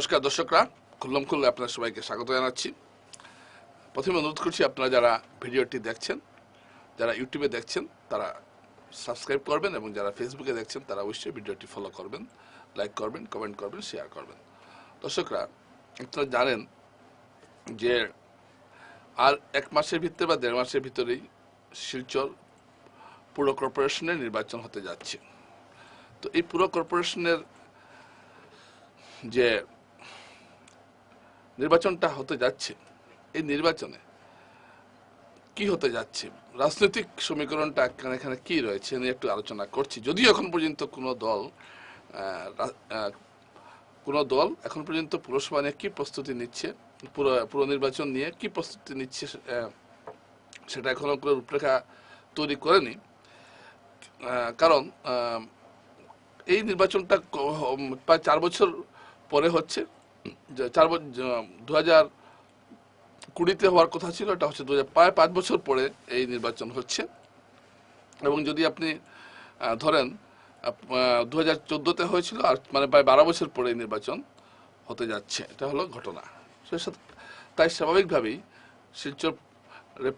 নমস্কার দর্শকরা, খুল্লম খুল্লে আপনার সবাইকে স্বাগত জানাচ্ছি। প্রথমে অনুরোধ করছি আপনারা যারা ভিডিওটি দেখছেন, যারা ইউটিউবে দেখছেন, তারা সাবস্ক্রাইব করবেন এবং যারা ফেসবুকে দেখছেন, তারা অবশ্যই ভিডিওটি ফলো করবেন লাইক করবেন কমেন্ট করবেন শেয়ার করবেন। দর্শকরা, আপনারা জানেন যে আর এক মাসের ভিতরে বা দেড় মাসের ভিতরেই শিলচর পুর কর্পোরেশনের নির্বাচন হতে যাচ্ছে। তো এই পুর কর্পোরেশনের যে নির্বাচনটা হতে যাচ্ছে। এই নির্বাচনে কি হতে যাচ্ছে? রাজনৈতিক সমীকরণটা এখানে এখানে কি রয়েছে? নিয়ে একটু আলোচনা করছি। যদিও এখন পর্যন্ত কোনো দল কোনো দল এখন পর্যন্ত পুরসভা নিয়ে কি প্রস্তুতি নিচ্ছে? পুরো পুরো নির্বাচন নিয়ে কি প্রস্তুতি নিচ্ছে সেটা এখনও কোনো রূপরেখা তৈরি করেনি। কারণ এই নির্বাচনটা প্রায় চার বছর পরে হচ্ছে। চার দু হাজার কুড়িতে হওয়ার কথা ছিল, এটা হচ্ছে দু প্রায় পাঁচ বছর পরে এই নির্বাচন হচ্ছে। এবং যদি আপনি ধরেন দু হাজার চোদ্দোতে হয়েছিল, আর মানে প্রায় বারো বছর পরে নির্বাচন হতে যাচ্ছে। এটা হলো ঘটনা। তাই স্বাভাবিকভাবেই শিলচর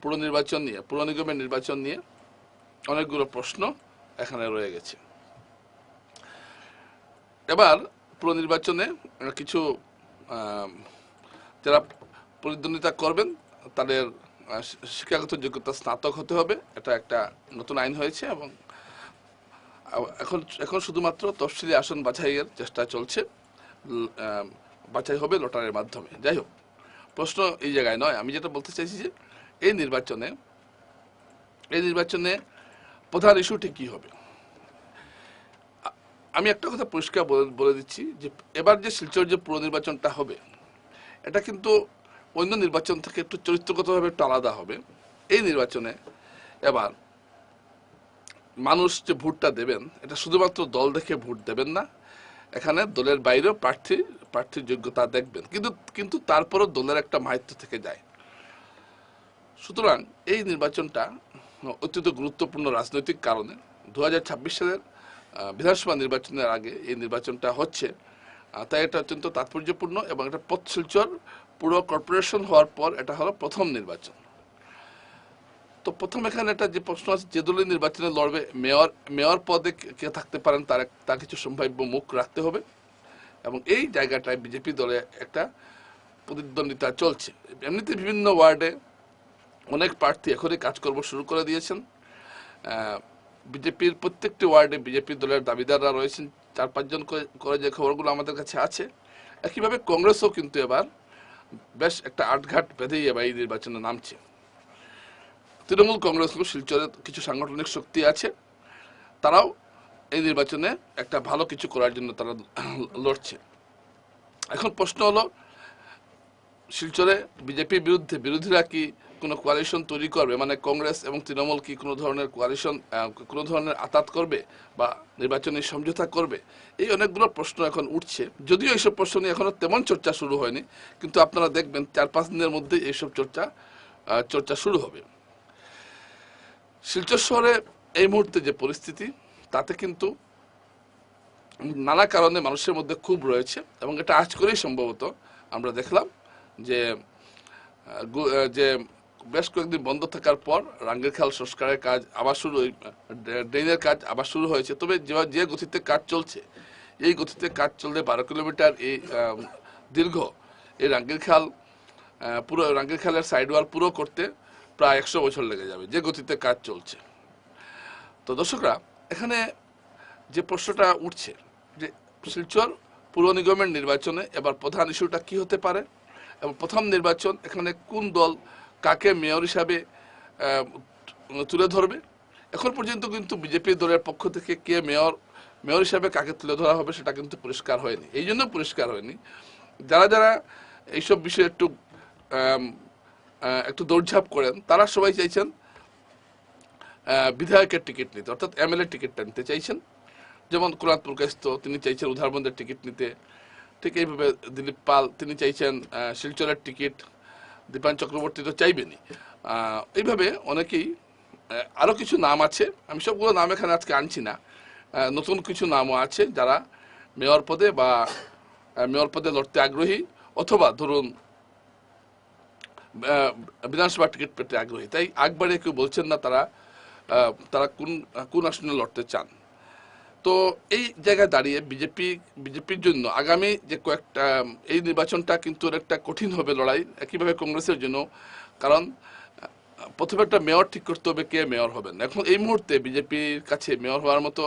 পুর নির্বাচন নিয়ে, পুর নিগমের নির্বাচন নিয়ে অনেকগুলো প্রশ্ন এখানে রয়ে গেছে। এবার পুর নির্বাচনে কিছু যারা প্রতিদ্বন্দ্বিতা করবেন, তাদের শিক্ষাগত যোগ্যতা স্নাতক হতে হবে। এটা একটা নতুন আইন হয়েছে এবং এখন এখন শুধুমাত্র তফসিলি আসন বাছাইয়ের চেষ্টা চলছে। বাছাই হবে লটারির মাধ্যমে। যাই হোক, প্রশ্ন এই জায়গায় নয়। আমি যেটা বলতে চাইছি যে, এই নির্বাচনে এই নির্বাচনে প্রধান ইস্যুটি কী হবে? আমি একটা কথা পরিষ্কার বলে- দিচ্ছি যে, এবার যে শিলচর যে পুর নির্বাচনটা হবে, এটা কিন্তু অন্য নির্বাচন থেকে একটু চরিত্রগতভাবে একটু আলাদা হবে। এই নির্বাচনে এবার মানুষ যে ভোটটা দেবেন, এটা শুধুমাত্র দল দেখে ভোট দেবেন না, এখানে দলের বাইরেও প্রার্থী, প্রার্থীর যোগ্যতা দেখবেন। কিন্তু কিন্তু তারপরও দলের একটা মাহিত্য থেকে যায়। সুতরাং এই নির্বাচনটা অত্যন্ত গুরুত্বপূর্ণ রাজনৈতিক কারণে। দু হাজার ছাব্বিশ সালের বিধানসভা নির্বাচনের আগে এই নির্বাচনটা হচ্ছে। তাই এটা অত্যন্ত তাৎপর্যপূর্ণ এবং এটা পথ শিলচর পুরো কর্পোরেশন হওয়ার পর এটা হলো প্রথম নির্বাচন। তো প্রথম এখানে একটা যে প্রশ্ন আছে, যে দলের নির্বাচনে লড়বে, মেয়র মেয়র পদে কে- থাকতে পারেন তার তার কিছু সম্ভাব্য মুখ রাখতে হবে এবং এই জায়গাটায় বিজেপি দলে একটা প্রতিদ্বন্দ্বিতা চলছে। এমনিতে বিভিন্ন ওয়ার্ডে অনেক প্রার্থী এখনই কাজকর্ম শুরু করে দিয়েছেন। বিজেপির প্রত্যেকটি ওয়ার্ডে বিজেপি দলের দাবিদাররা রয়েছেন। চার পাঁচজন করে- যে খবরগুলো আমাদের কাছে আছে। একইভাবে কংগ্রেসও কিন্তু এবার বেশ একটা আটঘাট বেঁধেই এবার এই নির্বাচনে নামছে। তৃণমূল কংগ্রেস শিলচরে কিছু সাংগঠনিক শক্তি আছে। তারাও এই নির্বাচনে একটা ভালো কিছু করার জন্য তারা লড়ছে। এখন প্রশ্ন হলো, শিলচরে বিজেপির বিরুদ্ধে বিরোধীরা কি কোনো কোয়ালিশন তৈরি করবে? মানে কংগ্রেস এবং তৃণমূল কি কোনো ধরনের কোয়ালিশন কোনো ধরনের আতাত করবে বা নির্বাচনী সমঝোতা করবে? এই অনেকগুলো প্রশ্ন এখন উঠছে। যদিও এইসব প্রশ্ন নিয়ে এখনও তেমন চর্চা শুরু হয়নি, কিন্তু আপনারা দেখবেন চার পাঁচ দিনের মধ্যে এইসব চর্চা চর্চা শুরু হবে। শিলচর শহরে এই মুহূর্তে যে পরিস্থিতি, তাতে কিন্তু নানা কারণে মানুষের মধ্যে খুব রয়েছে এবং এটা আজ করেই সম্ভবত আমরা দেখলাম যে যে বেশ কয়েকদিন বন্ধ থাকার পর রাঙ্গের খাল সংস্কারের কাজ আবার শুরু ড্রেনের কাজ আবার শুরু হয়েছে। তবে যে গতিতে কাজ চলছে, এই গতিতে কাজ চললে বারো কিলোমিটার এই দীর্ঘ এই রাঙ্গের খাল পুরো রাঙ্গের খালের সাইড ওয়াল পুরো করতে প্রায় একশো বছর লেগে যাবে যে গতিতে কাজ চলছে। তো দর্শকরা, এখানে যে প্রশ্নটা উঠছে যে শিলচর পুর নিগমের নির্বাচনে এবার প্রধান ইস্যুটা কি হতে পারে এবং প্রথম নির্বাচন এখানে কোন দল কাকে মেয়র হিসাবে তুলে ধরবে? এখন পর্যন্ত কিন্তু বিজেপি দলের পক্ষ থেকে কে মেয়র মেয়র হিসাবে কাকে তুলে ধরা হবে সেটা কিন্তু পরিষ্কার হয়নি। এই জন্য পরিষ্কার হয়নি। যারা যারা এইসব বিষয়ে একটু একটু দৌড়ঝাঁপ করেন, তারা সবাই চাইছেন বিধায়কের টিকিট নিতে, অর্থাৎ এমএলএ টিকিটটা নিতে চাইছেন। যেমন কুরাত প্রকাশিত তিনি চাইছেন উধারবন্দের টিকিট নিতে। ঠিক এইভাবে দিলীপ পাল, তিনি চাইছেন শিলচরের টিকিট দীপায়ন চক্রবর্তী তো চাইবেনই। আহ, এইভাবে অনেকেই আরও কিছু নাম আছে। আমি সবগুলো নাম এখানে আজকে আনছি না। নতুন কিছু নামও আছে যারা মেয়র পদে বা মেয়র পদে লড়তে আগ্রহী অথবা ধরুন বিধানসভা টিকিট পেতে আগ্রহী। তাই একবারে কেউ বলছেন না তারা তারা কোন কোন আসনে লড়তে চান। তো এই জায়গায় দাঁড়িয়ে বিজেপি বিজেপির জন্য আগামী যে কয়েকটা এই নির্বাচনটা কিন্তু একটা কঠিন হবে লড়াই, একইভাবে কংগ্রেসের জন্য। কারণ প্রথমে একটা মেয়র ঠিক করতে হবে কে মেয়র হবেন। এখন এই মুহূর্তে বিজেপির কাছে মেয়র হওয়ার মতো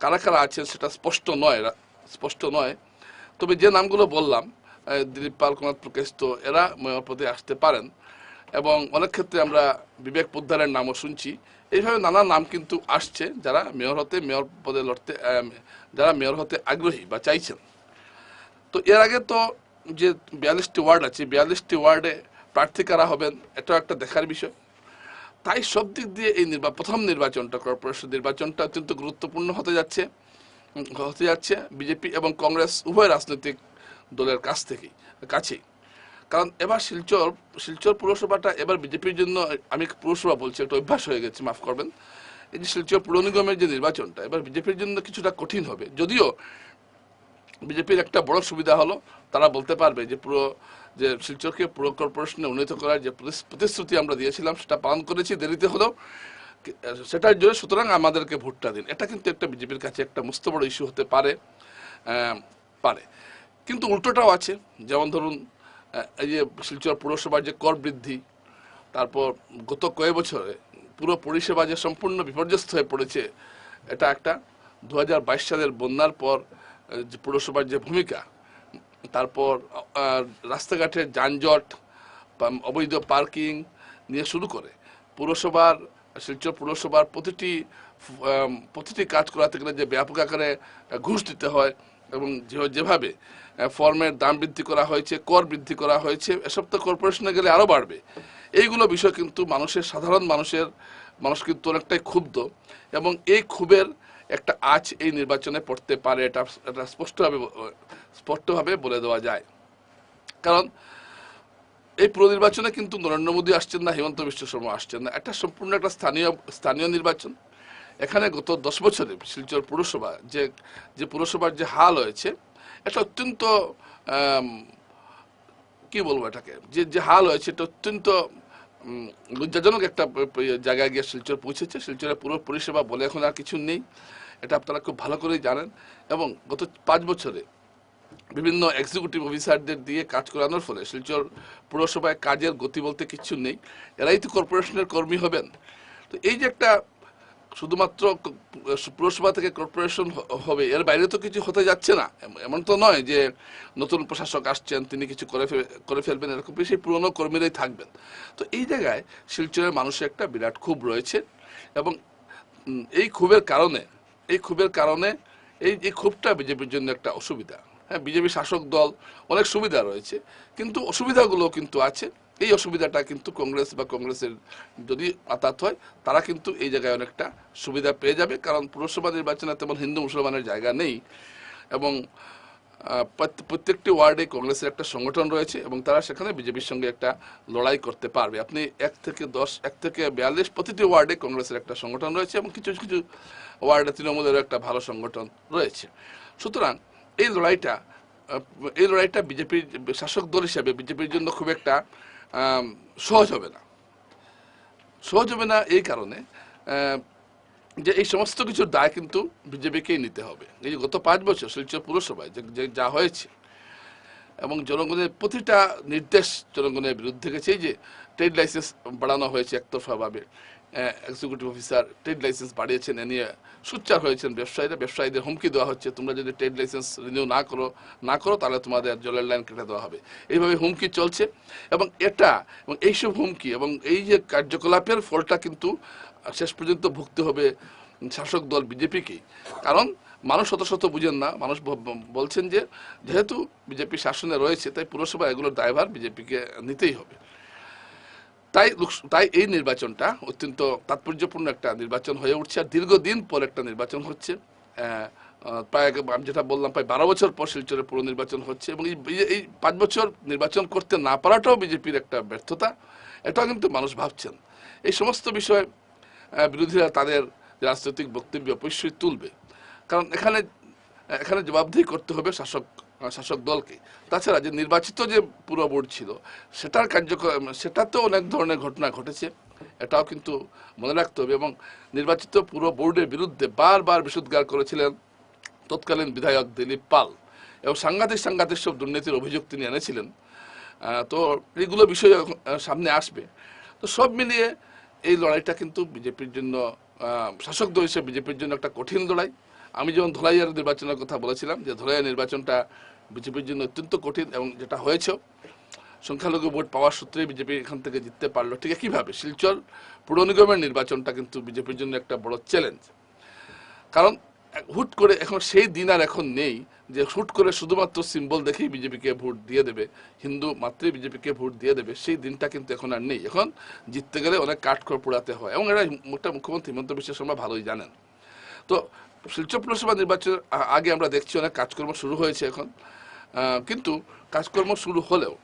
কারা কারা আছেন সেটা স্পষ্ট নয় স্পষ্ট নয়। তবে যে নামগুলো বললাম দিলীপ পাল কুমার প্রকাশ তো এরা মেয়র পদে আসতে পারেন। এবং অনেক ক্ষেত্রে আমরা বিবেক পোদ্দারের নামও শুনছি। এইভাবে নানা নাম কিন্তু আসছে যারা মেয়র হতে মেয়র পদে লড়তে যারা মেয়র হতে আগ্রহী বা চাইছেন। তো এর আগে তো যে বিয়াল্লিশটি ওয়ার্ড আছে, বিয়াল্লিশটি ওয়ার্ডে প্রার্থী কারা হবেন, এটাও একটা দেখার বিষয়। তাই সব দিক দিয়ে এই নির্বাচন প্রথম নির্বাচনটা, কর্পোরেশন নির্বাচনটা অত্যন্ত গুরুত্বপূর্ণ হতে যাচ্ছে হতে যাচ্ছে বিজেপি এবং কংগ্রেস উভয় রাজনৈতিক দলের কাছ থেকেই, কাছেই। কারণ এবার শিলচর শিলচর পুরসভাটা এবার বিজেপির জন্য, আমি পুরসভা বলছি, একটা অভ্যাস হয়ে গেছে, মাফ করবেন। এই যে শিলচর পুর নিগমের যে নির্বাচনটা, এবার বিজেপির জন্য কিছুটা কঠিন হবে। যদিও বিজেপির একটা বড় সুবিধা হলো, তারা বলতে পারবে যে পুরো, যে শিলচরকে পুরো কর্পোরেশনে উন্নীত করার যে প্রতিশ্রুতি আমরা দিয়েছিলাম, সেটা পালন করেছি দেরিতে হলেও। সেটার জন্য সুতরাং আমাদেরকে ভোটটা দিন। এটা কিন্তু একটা বিজেপির কাছে একটা মস্ত বড় ইস্যু হতে পারে পারে। কিন্তু উল্টোটাও আছে, যেমন ধরুন এই যে শিলচর পুরসভার যে কর বৃদ্ধি, তারপর গত কয়েক বছরে পুরো পরিষেবা যে সম্পূর্ণ বিপর্যস্ত হয়ে পড়েছে, এটা একটা দু হাজার বাইশ সালের বন্যার পর যে পুরসভার যে ভূমিকা, তারপর রাস্তাঘাটের যানজট অবৈধ পার্কিং নিয়ে শুরু করে পুরসভার, শিলচর পুরসভার প্রতিটি প্রতিটি কাজ করাতে গেলে যে ব্যাপক আকারে ঘুষ দিতে হয় এবং যেভাবে ফর্মের দাম বৃদ্ধি করা হয়েছে, কর বৃদ্ধি করা হয়েছে, এসব তো কর্পোরেশনে গেলে আরও বাড়বে। এইগুলো বিষয় কিন্তু মানুষের, সাধারণ মানুষের, মানুষ কিন্তু অনেকটাই ক্ষুব্ধ এবং এই ক্ষোভের একটা আজ এই নির্বাচনে পড়তে পারে এটা এটা স্পষ্টভাবে স্পষ্টভাবে বলে দেওয়া যায়। কারণ এই পুরো নির্বাচনে কিন্তু নরেন্দ্র মোদী আসছেন না, হেমন্ত বিশ্ব শর্মা আসছেন না। একটা সম্পূর্ণ একটা স্থানীয় স্থানীয় নির্বাচন। এখানে গত দশ বছরে শিলচর পুরসভা যে যে পুরসভার যে হাল হয়েছে এটা অত্যন্ত কি বলব এটাকে, যে যে হাল হয়েছে এটা অত্যন্ত লজ্জাজনক একটা জায়গায় গিয়ে শিলচর পৌঁছেছে। শিলচরের পুরো পরিষেবা বলে এখন আর কিছু নেই। এটা আপনারা খুব ভালো করেই জানেন। এবং গত পাঁচ বছরে বিভিন্ন এক্সিকিউটিভ অফিসারদের দিয়ে কাজ করানোর ফলে শিলচর পুরসভায় কাজের গতি বলতে কিছু নেই। এরাই তো কর্পোরেশনের কর্মী হবেন। তো এই যে একটা শুধুমাত্র পুরসভা থেকে কর্পোরেশন হবে, এর বাইরে তো কিছু হতে যাচ্ছে না। এমন তো নয় যে নতুন প্রশাসক আসছেন, তিনি কিছু করে করে ফেলবেন, এরকম সেই পুরনো কর্মীরাই থাকবেন। তো এই জায়গায় শিলচরের মানুষের একটা বিরাট ক্ষোভ রয়েছে এবং এই ক্ষোভের কারণে, এই ক্ষোভের কারণে এই এই ক্ষোভটা বিজেপির জন্য একটা অসুবিধা। হ্যাঁ বিজেপি শাসক দল অনেক সুবিধা রয়েছে, কিন্তু অসুবিধাগুলো কিন্তু আছে। এই অসুবিধাটা কিন্তু কংগ্রেস বা কংগ্রেসের যদি আতাত হয়, তারা কিন্তু এই জায়গায় অনেকটা সুবিধা পেয়ে যাবে। কারণ পুরসভা নির্বাচনে তেমন হিন্দু মুসলমানের জায়গা নেই এবং প্রত্যেকটি ওয়ার্ডে কংগ্রেসের একটা সংগঠন রয়েছে এবং তারা সেখানে বিজেপির সঙ্গে একটা লড়াই করতে পারবে। আপনি এক থেকে দশ, এক থেকে বিয়াল্লিশ প্রতিটি ওয়ার্ডে কংগ্রেসের একটা সংগঠন রয়েছে এবং কিছু কিছু ওয়ার্ডে তৃণমূলেরও একটা ভালো সংগঠন রয়েছে। সুতরাং এই লড়াইটা এই লড়াইটা বিজেপির শাসক দল হিসাবে বিজেপির জন্য খুব একটা সহজ হবে না। সহজ হবে না এই কারণে যে এই সমস্ত কিছুর দায় কিন্তু বিজেপিকেই নিতে হবে। এই গত পাঁচ বছর শিলচর পুরসভায় যে যে হয়েছে, এবং জনগণের প্রতিটা নির্দেশ জনগণের বিরুদ্ধে গেছে যে ট্রেড লাইসেন্স বাড়ানো হয়েছে একতরফাভাবে এক্সিকিউটিভ অফিসার ট্রেড লাইসেন্স বাড়িয়েছেন, এ নিয়ে সোচ্চার হয়েছেন ব্যবসায়ীরা। ব্যবসায়ীদের হুমকি দেওয়া হচ্ছে, তোমরা যদি ট্রেড লাইসেন্স রিনিউ না করো না করো, তাহলে তোমাদের জলের লাইন কেটে দেওয়া হবে। এইভাবে হুমকি চলছে এবং এটা, এবং এইসব হুমকি এবং এই যে কার্যকলাপের ফলটা কিন্তু শেষ পর্যন্ত ভুগতে হবে শাসক দল বিজেপিকেই। কারণ মানুষ শত শত বুঝেন না, মানুষ বলছেন যে যেহেতু বিজেপি শাসনে রয়েছে, তাই পুরসভা এগুলোর দায়ভার বিজেপিকে নিতেই হবে। তাই তাই এই নির্বাচনটা অত্যন্ত তাৎপর্যপূর্ণ একটা নির্বাচন হয়ে উঠছে আর দীর্ঘদিন পর একটা নির্বাচন হচ্ছে। প্রায় আমি যেটা বললাম, প্রায় বারো বছর পর শিলচরে পুরো নির্বাচন হচ্ছে এবং এই পাঁচ বছর নির্বাচন করতে না পারাটাও বিজেপির একটা ব্যর্থতা। এটাও কিন্তু মানুষ ভাবছেন। এই সমস্ত বিষয়ে বিরোধীরা তাদের রাজনৈতিক বক্তব্য অবশ্যই তুলবে। কারণ এখানে এখানে জবাবদিহি করতে হবে শাসক শাসক দলকে। তাছাড়া যে নির্বাচিত যে পুরো বোর্ড ছিল, সেটার কার্যক্রম, সেটাতেও অনেক ধরনের ঘটনা ঘটেছে। এটাও কিন্তু মনে রাখতে হবে এবং নির্বাচিত পুরো বোর্ডের বিরুদ্ধে বারবার বিশুদ্ধার করেছিলেন তৎকালীন বিধায়ক দিলীপ পাল এবং সাংঘাতিক সাংঘাতিক সব দুর্নীতির অভিযোগ তিনি এনেছিলেন। তো এগুলো বিষয় সামনে আসবে। তো সব মিলিয়ে এই লড়াইটা কিন্তু বিজেপির জন্য শাসক দল হিসেবে বিজেপির জন্য একটা কঠিন লড়াই। আমি যেমন ধলাইয়ার নির্বাচনের কথা বলেছিলাম যে ধলাইয়ার নির্বাচনটা বিজেপির জন্য অত্যন্ত কঠিন এবং যেটা হয়েছে, সংখ্যালঘু ভোট পাওয়ার সূত্রে বিজেপি এখান থেকে জিততে পারল। ঠিক একইভাবে শিলচর পুর নিগমের নির্বাচনটা কিন্তু বিজেপির জন্য একটা বড় চ্যালেঞ্জ কারণ, হুট করে এখন সেই দিন আর এখন নেই যে হুট করে শুধুমাত্র সিম্বল দেখেই বিজেপিকে ভোট দিয়ে দেবে, হিন্দু মাত্রই বিজেপিকে ভোট দিয়ে দেবে, সেই দিনটা কিন্তু এখন আর নেই। এখন জিততে গেলে অনেক কাঠখড় পোড়াতে হয় এবং এটা মোটা মুখ্যমন্ত্রী হিমন্ত বিশ্ব শর্মা ভালোই জানেন। তো শিলচর পুরসভা নির্বাচনের আগে আমরা দেখছি অনেক কাজকর্ম শুরু হয়েছে এখন। কিন্তু কাজকর্ম শুরু হলেও,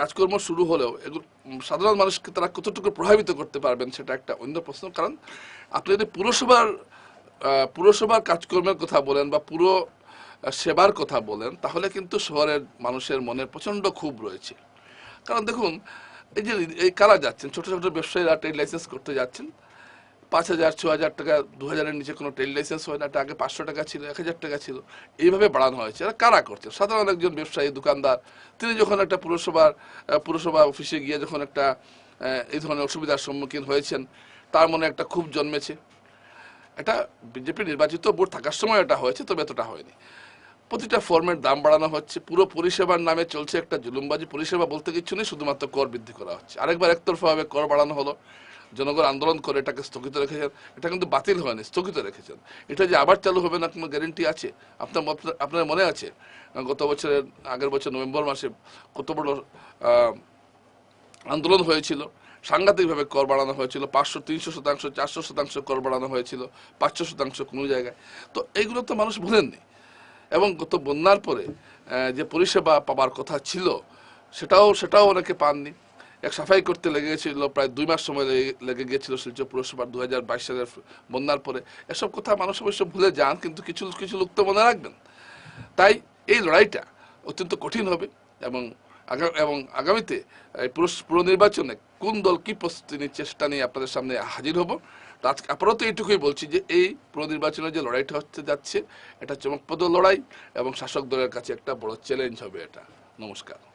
কাজকর্ম শুরু হলেও এগুলো সাধারণ মানুষকে তারা কতটুকু প্রভাবিত করতে পারবেন সেটা একটা অন্য প্রশ্ন। কারণ আপনি যদি পুরসভার পুরসভার কাজকর্মের কথা বলেন বা পুরো সেবার কথা বলেন, তাহলে কিন্তু শহরের মানুষের মনে প্রচণ্ড ক্ষোভ রয়েছে। কারণ দেখুন, এই যে এই কারা যাচ্ছেন, ছোট ছোট ব্যবসায়ীরা ট্রেড লাইসেন্স করতে যাচ্ছেন পাঁচ হাজার ছ হাজার টাকা, দু হাজারের নিচে কোনো ট্রেড লাইসেন্স হয় না, এটা আগে পাঁচশো টাকা ছিল, এক হাজার টাকা ছিল। এইভাবে বাড়ানো হয়েছে। এরা কারা করছে? সাধারণ একজন ব্যবসায়ী, দোকানদার, তিনি যখন একটা পুরসভার পুরসভা অফিসে গিয়ে যখন একটা এই ধরনের অসুবিধার সম্মুখীন হয়েছেন, তার মনে একটা খুব জন্মেছে। এটা বিজেপি নির্বাচিত বোর্ড থাকার সময় এটা হয়েছে, তবে এতটা হয়নি। প্রতিটা ফর্মের দাম বাড়ানো হচ্ছে, পুরো পরিষেবার নামে চলছে একটা জুলুমবাজি। পরিষেবা বলতে কিছু নেই, শুধুমাত্র কর বৃদ্ধি করা হচ্ছে। আরেকবার একতরফাভাবে কর বাড়ানো হলো। জনগণ আন্দোলন করে এটাকে স্থগিত রেখেছেন, এটা কিন্তু বাতিল হয়নি, স্থগিত রেখেছেন। এটা যে আবার চালু হবে না কোনো গ্যারেন্টি আছে, আপনার আপনার মনে আছে? গত বছরের, আগের বছর নভেম্বর মাসে কত বড় আন্দোলন হয়েছিল? সাংঘাতিকভাবে কর বাড়ানো হয়েছিল, পাঁচশো, তিনশো শতাংশ, চারশো শতাংশ কর বাড়ানো হয়েছিল, পাঁচশো শতাংশ কোনো জায়গায়। তো এইগুলো তো মানুষ ভুলেননি এবং গত বন্যার পরে যে পরিষেবা পাবার কথা ছিল, সেটাও সেটাও অনেকে পাননি। এক সাফাই করতে লেগে গেছিল, প্রায় দুই মাস সময় লেগে- গিয়েছিল শিলচর পুরসভার দু হাজার বাইশ সালের বন্যার পরে। এসব কথা মানুষ অবশ্য ভুলে যান, কিন্তু কিছু কিছু লোক তো মনে রাখবেন। তাই এই লড়াইটা অত্যন্ত কঠিন হবে এবং এবং আগামীতে এই পুরস- পুর নির্বাচনে কোন দল কি প্রস্তুতি নিচ্ছে সেটা নিয়ে আপনাদের সামনে হাজির হব আজকে আপাতত এইটুকুই বলছি যে এই পুর নির্বাচনের যে লড়াইটা হচ্ছে যাচ্ছে, এটা চমকপ্রদ লড়াই এবং শাসক দলের কাছে একটা বড় চ্যালেঞ্জ হবে এটা। নমস্কার।